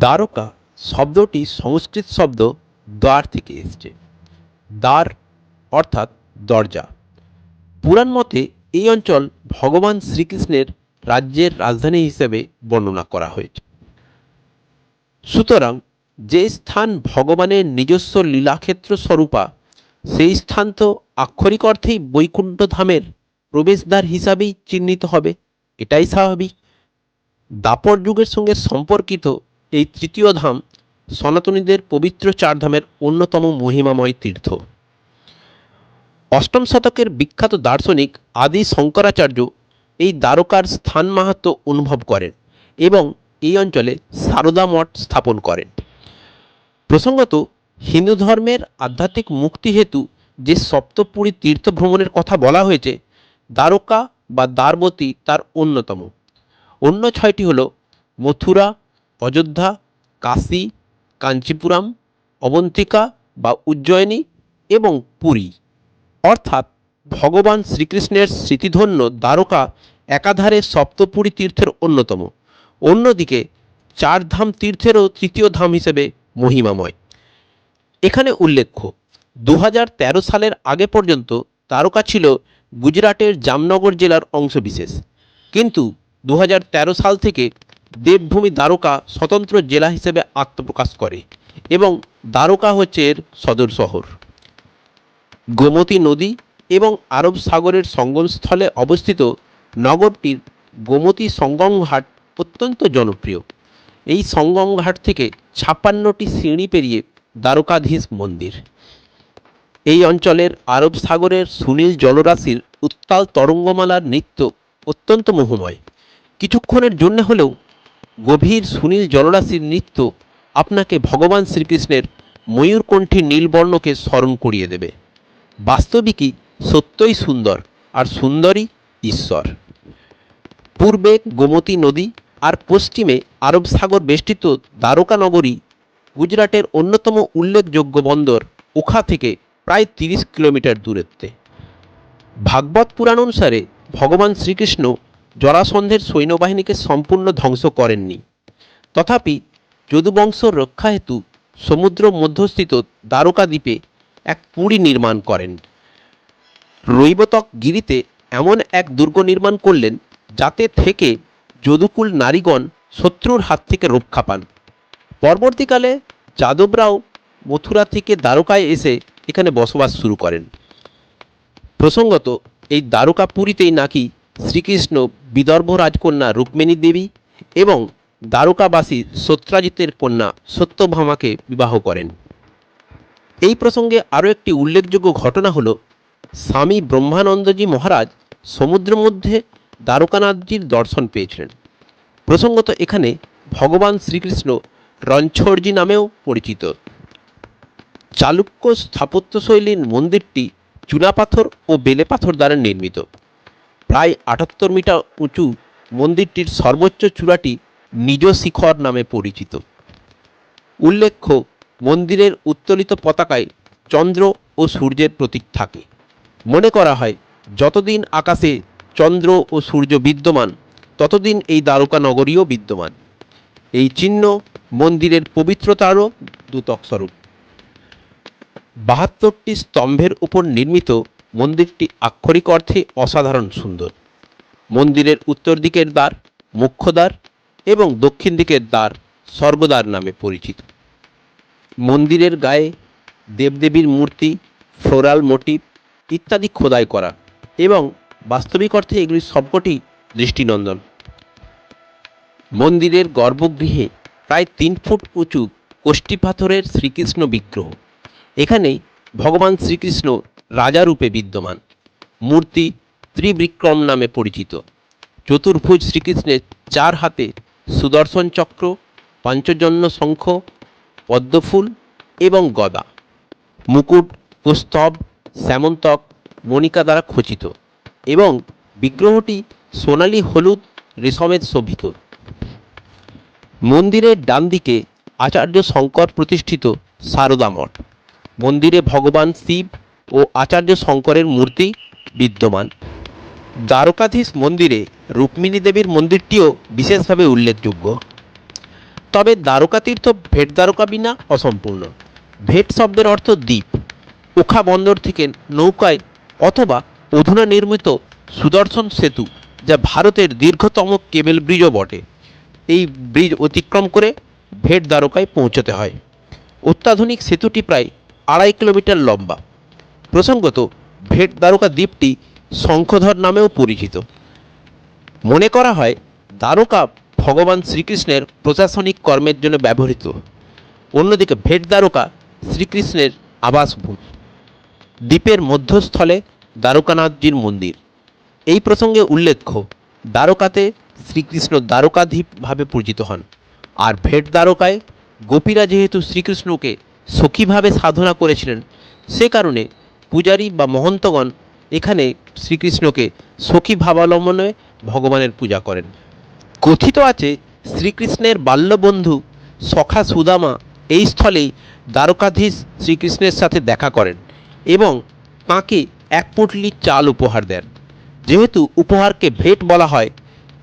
দ্বারকা শব্দটি সংস্কৃত শব্দ দ্বার থেকে এসছে। দ্বার অর্থাৎ দরজা। পুরাণ মতে এই অঞ্চল ভগবান শ্রীকৃষ্ণের রাজ্যের রাজধানী হিসেবে বর্ণনা করা হয়েছে। সুতরাং যে স্থান ভগবানের নিজস্ব লীলাক্ষেত্র স্বরূপা, সেই স্থান তো আক্ষরিক অর্থেই বৈকুণ্ঠ ধামের প্রবেশদ্বার হিসাবেই চিহ্নিত হবে, এটাই স্বাভাবিক। দাপর যুগের সঙ্গে সম্পর্কিত এই তৃতীয় ধাম সনাতনীদের পবিত্র চারধামের অন্যতম মহিমাময় তীর্থ। অষ্টম শতকের বিখ্যাত দার্শনিক আদি শঙ্করাচার্য এই দ্বারকার স্থান মাহাত্ম্য অনুভব করেন এবং এই অঞ্চলে সারদা মঠ স্থাপন করেন। প্রসঙ্গত, হিন্দু ধর্মের আধ্যাত্মিক মুক্তি হেতু যে সপ্তপুরী তীর্থ ভ্রমণের কথা বলা হয়েছে, দ্বারকা বা দ্বারবতী তার অন্যতম। অন্য ছয়টি হল মথুরা অযোধ্যা, কাশী, কাঞ্চিপুরম, অবন্তিকা বা উজ্জয়িনী এবং পুরী। অর্থাৎ ভগবান শ্রীকৃষ্ণের স্মৃতিধন্য দ্বারকা একাধারে সপ্তপুরী তীর্থের অন্যতম। অন্যদিকে চার ধাম তীর্থেরও তৃতীয় ধাম হিসেবে মহিমাময়। এখানে উল্লেখ্য দু হাজার তেরো সালের আগে পর্যন্ত তারকা ছিল গুজরাটের জামনগর জেলার অংশবিশেষ। কিন্তু দু হাজার তেরো সাল থেকে দেবভূমি দ্বারকা স্বতন্ত্র জেলা হিসেবে আত্মপ্রকাশ করে এবং দ্বারকা হচ্ছে এর সদর শহর। গোমতী নদী এবং আরব সাগরের সঙ্গমস্থলে অবস্থিত নগরটির গোমতী সঙ্গম ঘাট অত্যন্ত জনপ্রিয়। এই সঙ্গম ঘাট থেকে ছাপ্পান্নটি সিঁড়ি পেরিয়ে দ্বারকাধীশ মন্দির। এই অঞ্চলের আরব সাগরের সুনীল জলরাশির উত্তাল তরঙ্গমালার নৃত্য অত্যন্ত মোহময়। কিছুক্ষণের জন্য হলেও গভীর সুনীল জলরাশির নৃত্য আপনাকে ভগবান শ্রীকৃষ্ণের ময়ূরকণ্ঠী নীলবর্ণকে স্মরণ করিয়ে দেবে। বাস্তবিকই সত্যই সুন্দর আর সুন্দরই ঈশ্বর। পূর্বে গোমতী নদী আর পশ্চিমে আরব সাগর বেষ্টিত দ্বারকা নগরী গুজরাটের অন্যতম উল্লেখযোগ্য বন্দর ওখা থেকে প্রায় তিরিশ কিলোমিটার দূরত্বে। ভাগবত পুরাণ অনুসারে ভগবান শ্রীকৃষ্ণ জরাসন্ধের সৈন্যবাহিনীকে সম্পূর্ণ ধ্বংস করেননি। তথাপি যদুবংশ রক্ষা হেতু সমুদ্র মধ্যস্থিত দ্বারকা দ্বীপে এক পুরী নির্মাণ করেন। রৈবতক গিরিতে এমন এক দুর্গ নির্মাণ করলেন যাতে থেকে যদুকুল নারীগণ শত্রুর হাত থেকে রক্ষা পান। পরবর্তীকালে যাদবরাও মথুরা থেকে দ্বারকায় এসে এখানে বসবাস শুরু করেন। প্রসঙ্গত, এই দ্বারকা পুরীতেই নাকি শ্রীকৃষ্ণ বিদর্ভ রাজকন্যা রুক্মিণী দেবী এবং দ্বারকাবাসী সত্রাজিতের কন্যা সত্যভামাকে বিবাহ করেন। এই প্রসঙ্গে আরও একটি উল্লেখযোগ্য ঘটনা হল স্বামী ব্রহ্মানন্দজি মহারাজ সমুদ্রের মধ্যে দ্বারকানাথজির দর্শন পেয়েছিলেন। প্রসঙ্গত এখানে ভগবান শ্রীকৃষ্ণ রণছড়জি নামেও পরিচিত। চালুক্য স্থাপত্যশৈলীর মন্দিরটি চুনাপাথর ও বেলে পাথর দ্বারা নির্মিত। প্রায় আটাত্তর মিটার উঁচু মন্দিরটির সর্বোচ্চ চূড়াটি নিজ শিখর নামে পরিচিত। উল্লেখ্য, মন্দিরের উত্তোলিত পতাকায় চন্দ্র ও সূর্যের প্রতীক থাকে। মনে করা হয়, যতদিন আকাশে চন্দ্র ও সূর্য বিদ্যমান, ততদিন এই দ্বারকা নগরীও বিদ্যমান। এই চিহ্ন মন্দিরের পবিত্রতারও দ্যুতক স্বরূপ। বাহাত্তরটি স্তম্ভের উপর নির্মিত মন্দিরটি আক্ষরিক অর্থে অসাধারণ সুন্দর। মন্দিরের উত্তর দিকের দ্বার মুখ্য দ্বার এবং দক্ষিণ দিকের দ্বার স্বর্গদ্বার নামে পরিচিত। মন্দিরের গায়ে দেবদেবীর মূর্তি, ফ্লোরাল মোটিভ ইত্যাদি খোদাই করা এবং বাস্তবিক অর্থে এগুলি সবকটি দৃষ্টিনন্দন। মন্দিরের গর্ভগৃহে প্রায় তিন ফুট উঁচু কোষ্ঠী পাথরের শ্রীকৃষ্ণ বিগ্রহ। এখানেই ভগবান শ্রীকৃষ্ণ রাজারূপে বিদ্যমান। মূর্তি ত্রিবিক্রম নামে পরিচিত। চতুর্ভুজ শ্রীকৃষ্ণের চার হাতে সুদর্শন চক্র, পঞ্চজন্য শঙ্খ, পদ্মফুল এবং গদা। মুকুট পুস্তব শ্যামন্তক, মণিকা দ্বারা খচিত এবং বিগ্রহটি সোনালি হলুদ রেশমের শোভিত। মন্দিরের ডান দিকে আচার্য শঙ্কর প্রতিষ্ঠিত সারদা মঠ। মন্দিরে ভগবান শিব ও আচার্য শঙ্করের মূর্তি বিদ্যমান। দ্বারকাধীশ মন্দিরে রুক্মিণী দেবীর মন্দিরটিও বিশেষভাবে উল্লেখযোগ্য। তবে দ্বারকাতীর্থ ভেট দ্বারকা বিনা অসম্পূর্ণ। ভেট শব্দের অর্থ দ্বীপ। ওখা বন্দর থেকে নৌকায় অথবা অধুনা নির্মিত সুদর্শন সেতু যা ভারতের দীর্ঘতম কেবল ব্রিজও বটে। এই ব্রিজ অতিক্রম করে ভেট দ্বারকায় পৌঁছতে হয়। অত্যাধুনিক সেতুটি প্রায় আড়াই কিলোমিটার লম্বা। প্রসঙ্গত, ভেট দ্বারকা দ্বীপটি শঙ্খধর নামেও পরিচিত। মনে করা হয়, দ্বারকা ভগবান শ্রীকৃষ্ণের প্রশাসনিক কর্মের জন্য ব্যবহৃত। অন্যদিকে, ভেট দ্বারকা শ্রীকৃষ্ণের আবাসভূমি। দ্বীপের মধ্যস্থলে দ্বারকানাথজির মন্দির। এই প্রসঙ্গে উল্লেখ্য, দ্বারকাতে শ্রীকৃষ্ণ দ্বারকাধীপভাবে পূজিত হন। আর ভেট দ্বারকায় গোপীরা যেহেতু শ্রীকৃষ্ণকে সখীভাবে সাধনা করেছিলেন, সে কারণে পূজারী বা মহন্তগণ এখানে শ্রীকৃষ্ণকে সখী ভাবাবলম্বনে ভগবানের পূজা করেন। কথিত আছে শ্রীকৃষ্ণের বাল্যবন্ধু সখা সুদামা এই স্থলেই দ্বারকাধীশ শ্রীকৃষ্ণের সাথে দেখা করেন এবং তাঁকে এক পুটলি চাল উপহার দেন। যেহেতু উপহারকে ভেট বলা হয়,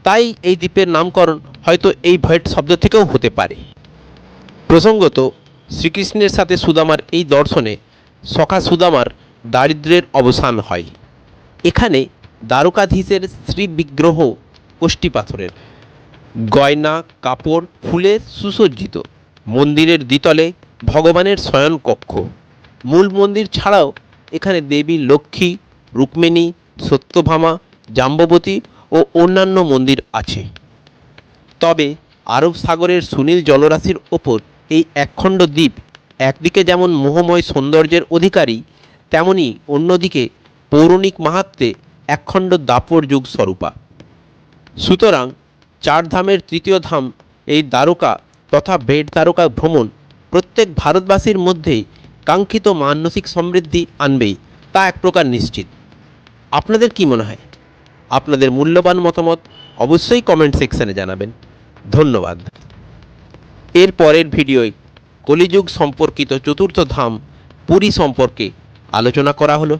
তাই এই দ্বীপের নামকরণ হয়তো এই ভেট শব্দ থেকেও হতে পারে। প্রসঙ্গত, শ্রীকৃষ্ণের সাথে সুদামার এই দর্শনে সখা সুদামার দারিদ্র্যের অবসান হয়। এখানে দ্বারকাধীশের শ্রী বিগ্রহ কোষ্ঠী পাথরের গয়না, কাপড়, ফুলে সুসজ্জিত। মন্দিরের দ্বিতলে ভগবানের শয়ন কক্ষ মূল মন্দির ছাড়াও এখানে দেবী লক্ষ্মী, রুক্মিণী, সত্যভামা, জাম্ববতী ও অন্যান্য মন্দির আছে। তবে আরব সাগরের সুনীল জলরাশির ওপর এই একখণ্ড দ্বীপ একদিকে যেমন মোহময় সৌন্দর্যের অধিকারী তেমনি অন্যদিকে পৌরাণিক মাহাত্মে একখণ্ড দাপর যুগ স্বরূপা। সুতরাং চার ধামের তৃতীয় ধাম, এই দ্বারকা তথা বেট দ্বারকা ভ্রমণ প্রত্যেক ভারতবাসীর মধ্যেই কাঙ্ক্ষিত মানসিক সমৃদ্ধি আনবেই, তা এক প্রকার নিশ্চিত। আপনাদের কি মনে হয়? আপনাদের মূল্যবান মতামত অবশ্যই কমেন্ট সেকশনে জানাবেন। ধন্যবাদ। এর পরের ভিডিওয় কলিযুগ সম্পর্কিত চতুর্থ ধাম পুরী সম্পর্কে আলোচনা করা হলো।